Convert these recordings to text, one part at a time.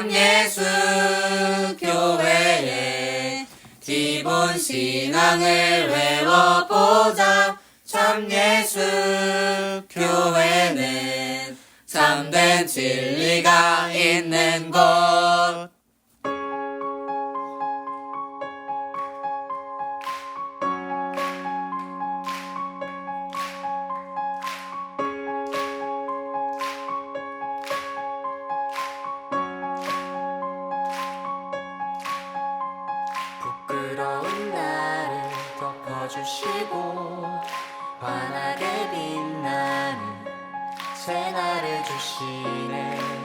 참 예수 교회에 기본 신앙을 외워보자. 참 예수 교회는 참된 진리가 있는 곳. 주시고 환하게 빛나는 새날을 주시네.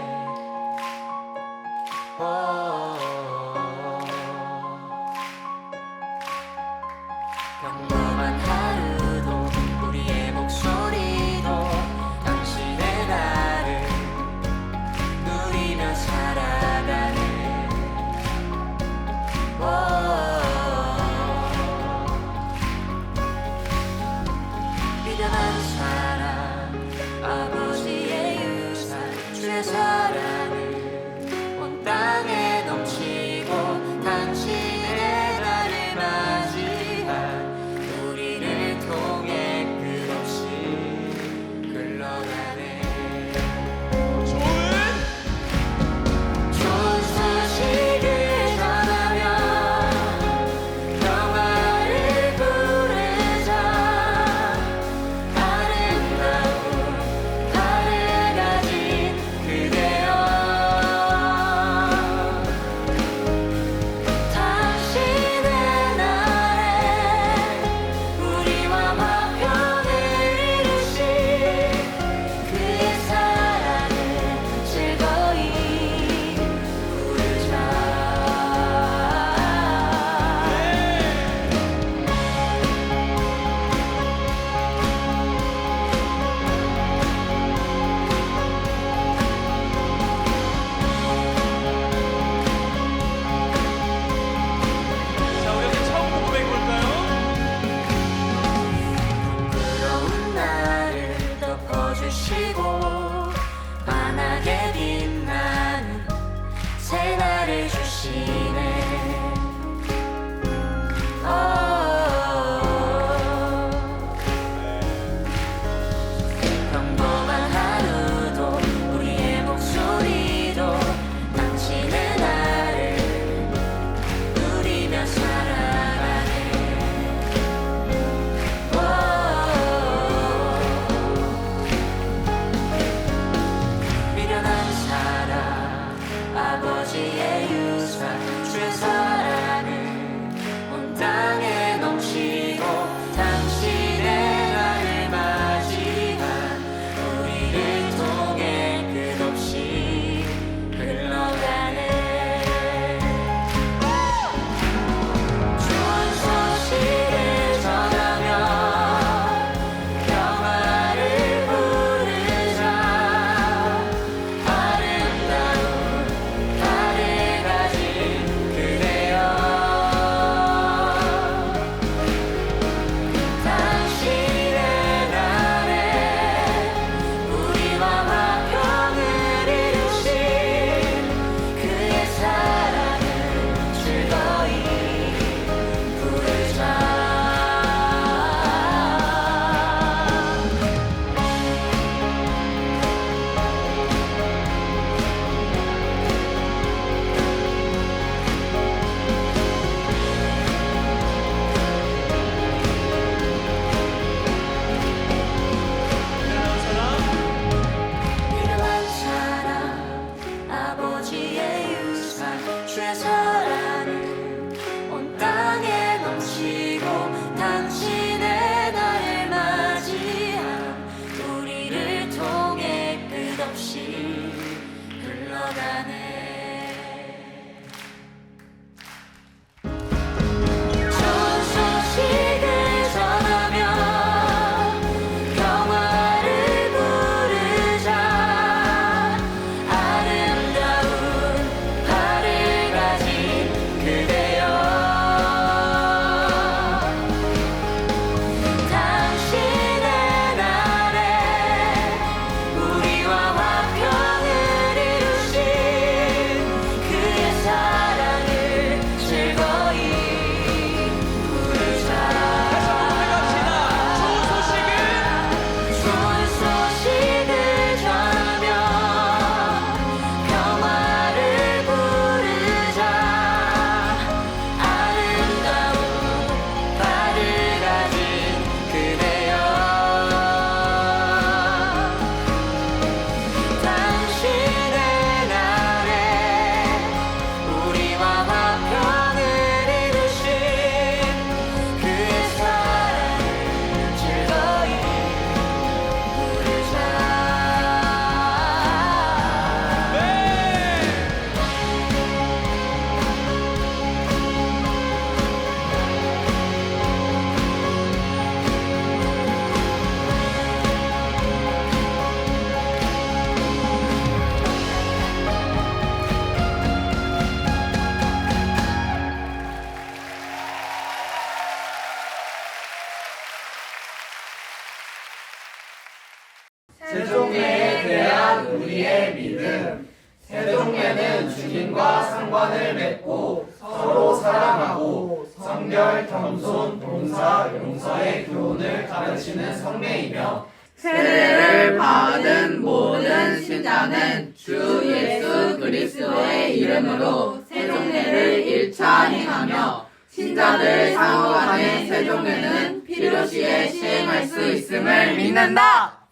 겸손, 봉사, 용서의 교훈을 가르치는 성례이며 세례를 받은 모든 신자는 주 예수 그리스도의 이름으로 세종례를 일차 행하며 신자들 상호 간의 세종례는 필요시에 시행할 수 있음을 믿는다.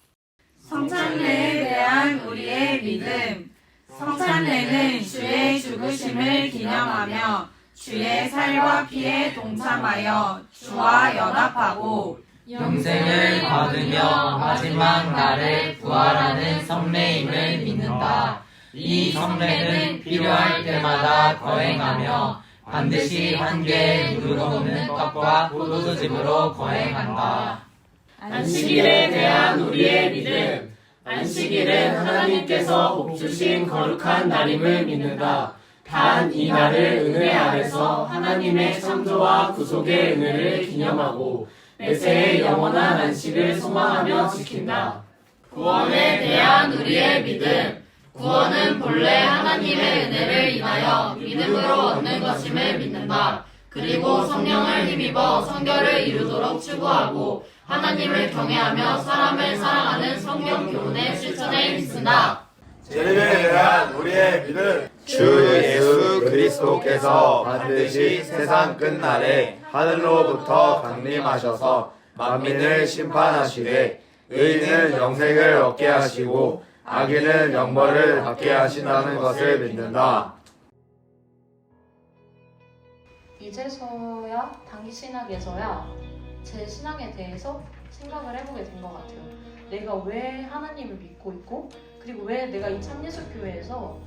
성찬례에 대한 우리의 믿음 성찬례는 주의 죽으심을 기념하며 주의 살과 피에 동참하여 주와 연합하고 영생을 받으며 마지막 날에 부활하는 성례임을 믿는다. 이 성례는 필요할 때마다 거행하며 반드시 한 개의 누룩 없는 떡과 포도즙으로 거행한다. 안식일에 대한 우리의 믿음. 안식일은 하나님께서 복 주신 거룩한 날임을 믿는다. 단 이 날을 은혜 아래서 하나님의 창조와 구속의 은혜를 기념하고 내세의 영원한 안식을 소망하며 지킨다. 구원에 대한 우리의 믿음. 구원은 본래 하나님의 은혜를 인하여 믿음으로 얻는 것임을 믿는다. 그리고 성령을 힘입어 성결을 이루도록 추구하고 하나님을 경외하며 사람을 사랑하는 성경 교훈의 실천에 힘쓴다. 주님에 대한 우리의 믿음 주 예수 그리스도께서 반드시 세상 끝날에 하늘로부터 강림하셔서 만민을 심판하시되 의인은 영생을 얻게 하시고 악인은 영벌을 받게 하신다는 것을 믿는다. 이제서야 단기 신학에서야 제 신앙에 대해서 생각을 해보게 된 것 같아요. 내가 왜 하나님을 믿고 있고 그리고 왜 내가 이 참예수교회에서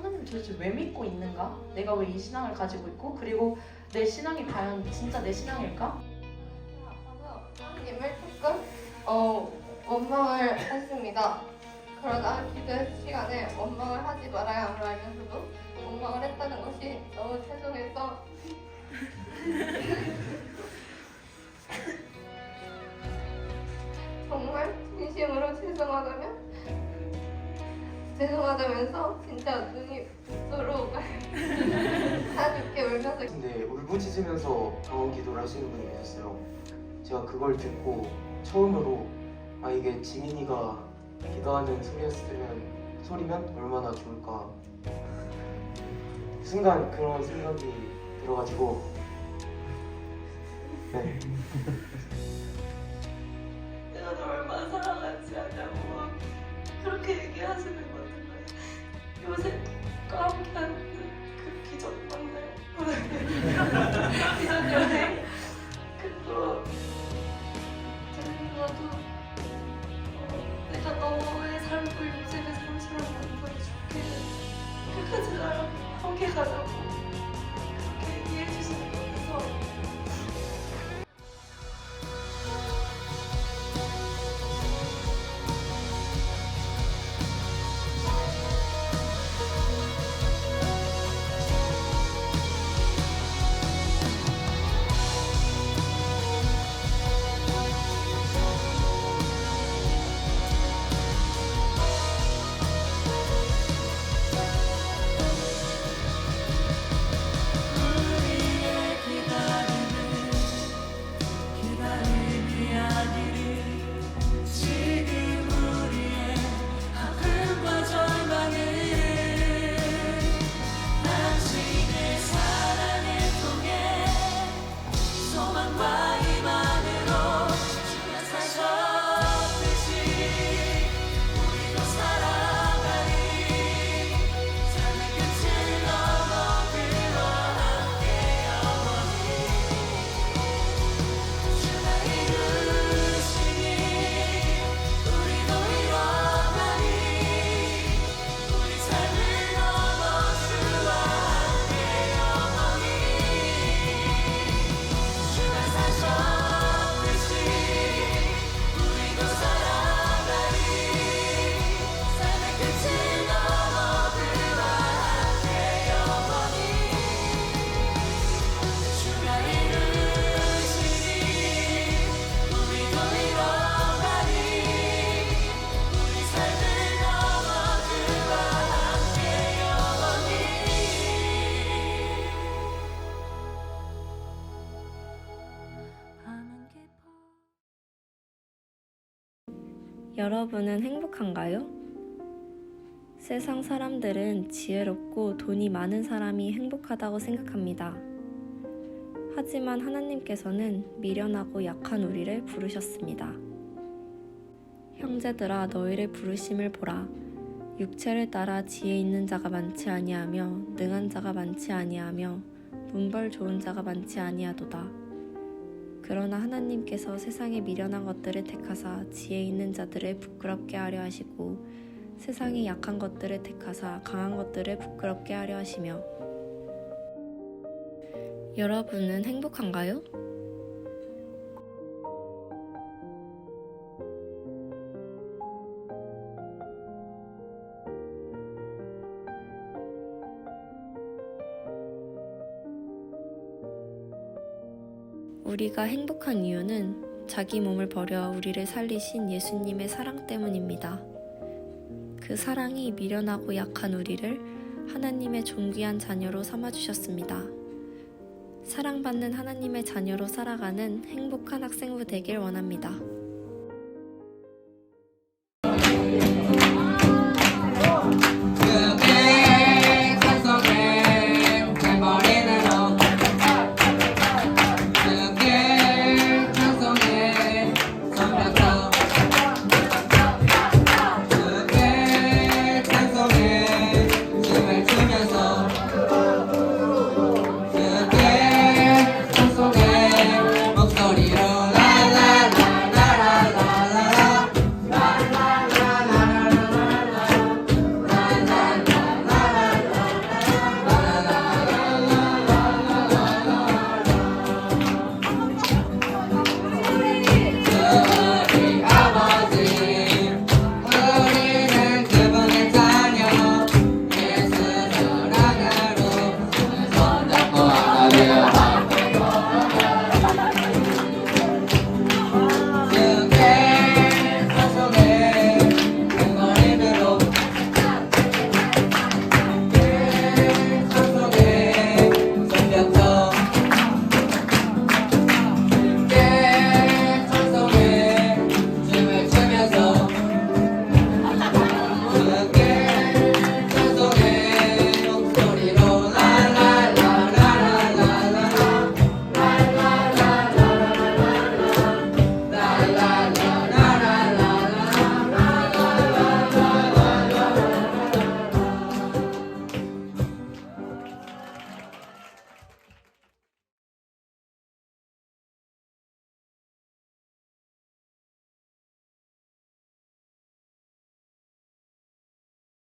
하나님을 도대체 왜 믿고 있는가? 내가 왜 이 신앙을 가지고 있고 그리고 내 신앙이 과연 진짜 내 신앙일까? 아파서 하나님을 조금 어, 원망을 했습니다. 그러다 기도 시간에 원망을 하지 말아야 함을 알면서도 원망을 했다는 것이 너무 죄송해서 죄송하다면서 진짜 눈이 붓도록 하나님께 울면서 근데 울부짖으면서 병원 기도를 하시는 분이 계셨어요. 제가 그걸 듣고 처음으로 아 이게 지민이가 기도하는 소리였으면 소리면 얼마나 좋을까. 순간 그런 생각이 들어가지고 네. 내가 너 얼마나 사랑하지 않냐고 막 그렇게 얘기하시는 것 같은데 요새 함께하는 그 기적 만나요 기적 여행 그거 들려도 어, 내가 너의 삶을 요즘의 삶처럼 보여줄게. 끝까지 나랑 함께 가자고 여러분은 행복한가요? 세상 사람들은 지혜롭고 돈이 많은 사람이 행복하다고 생각합니다. 하지만 하나님께서는 미련하고 약한 우리를 부르셨습니다. 형제들아 너희를 부르심을 보라. 육체를 따라 지혜 있는 자가 많지 아니하며 능한 자가 많지 아니하며 문벌 좋은 자가 많지 아니하도다. 그러나 하나님께서 세상의 미련한 것들을 택하사 지혜 있는 자들을 부끄럽게 하려 하시고 세상의 약한 것들을 택하사 강한 것들을 부끄럽게 하려 하시며 여러분은 행복한가요? 우리가 행복한 이유는 자기 몸을 버려 우리를 살리신 예수님의 사랑 때문입니다. 그 사랑이 미련하고 약한 우리를 하나님의 존귀한 자녀로 삼아주셨습니다. 사랑받는 하나님의 자녀로 살아가는 행복한 학생부 되길 원합니다.